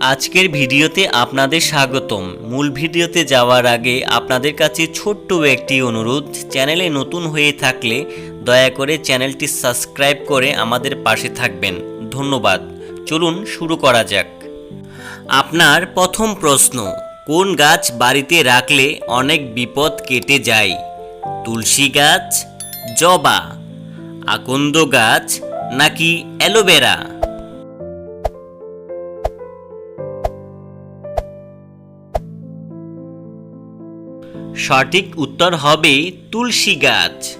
আজকের ভিডিওতে আপনাদের স্বাগতম। মূল ভিডিওতে যাওয়ার আগে আপনাদের কাছে ছোট্ট একটি অনুরোধ, চ্যানেলে নতুন হয়ে থাকলে দয়া করে চ্যানেলটি সাবস্ক্রাইব করে আমাদের পাশে থাকবেন। ধন্যবাদ। চলুন শুরু করা যাক। আপনার প্রথম প্রশ্ন, কোন গাছ বাড়িতে রাখলে অনেক বিপদ কেটে যায়? তুলসী গাছ, জবা, আকন্দ গাছ নাকি অ্যালোভেরা? সঠিক উত্তর হবে তুলসী গাছ।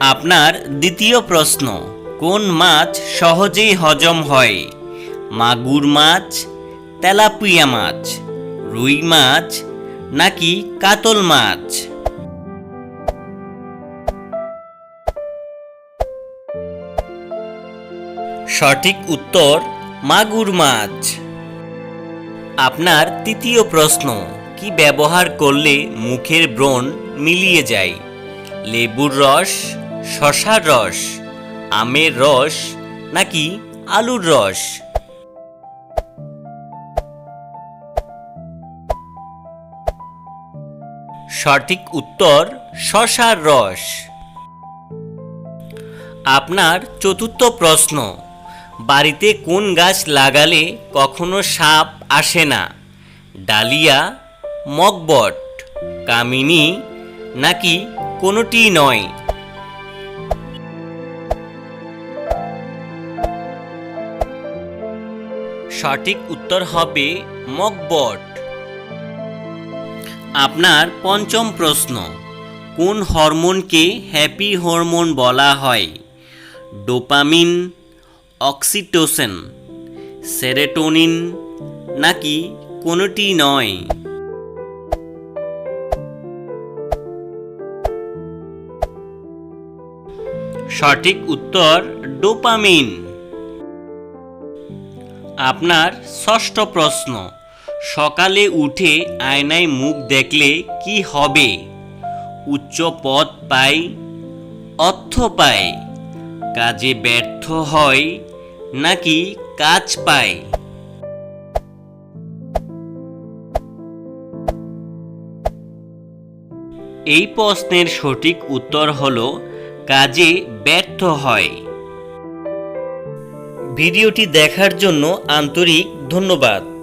আপনার দ্বিতীয় প্রশ্ন, কোন মাছ সহজেই হজম হয়? মাগুর মাছ, তেলাপুয়া মাছ, রুই মাছ, নাকি কাতল মাছ? সঠিক উত্তর, মাগুর মাছ। আপনার তৃতীয় প্রশ্ন কি ব্যবহার করলে মুখের ব্রণ মিলিয়ে যায়? লেবুর রস, শশার রস, আমের রস নাকি আলুর রস? সঠিক উত্তর, শশার রস। আপনার চতুর্থ প্রশ্ন, বাড়িতে কোন গাছ লাগালে কখনো সাপ আসে না? ডালিয়া মগবট, কামিনী নাকি কোনোটি নয়? সঠিক উত্তর হবে মকবট আপনার পঞ্চম প্রশ্ন, কোন হরমোনকে হ্যাপি হরমোন বলা হয়? ডোপামিন, অক্সিটোসিন, সেরেটোনিন নাকি কোনোটি নয়? সঠিক উত্তর ডোপামিন। আপনার ষষ্ঠ প্রশ্ন। সকালে উঠে আয়নায় মুখ দেখলে কি হবে? উচ্চ পদ পাই, অর্থ পায় কাজে ব্যর্থ হয় নাকি কাজ পায় এই প্রশ্নের সঠিক উত্তর হল কাজে ব্যর্থ হয়। ভিডিওটি দেখার জন্য আন্তরিক ধন্যবাদ।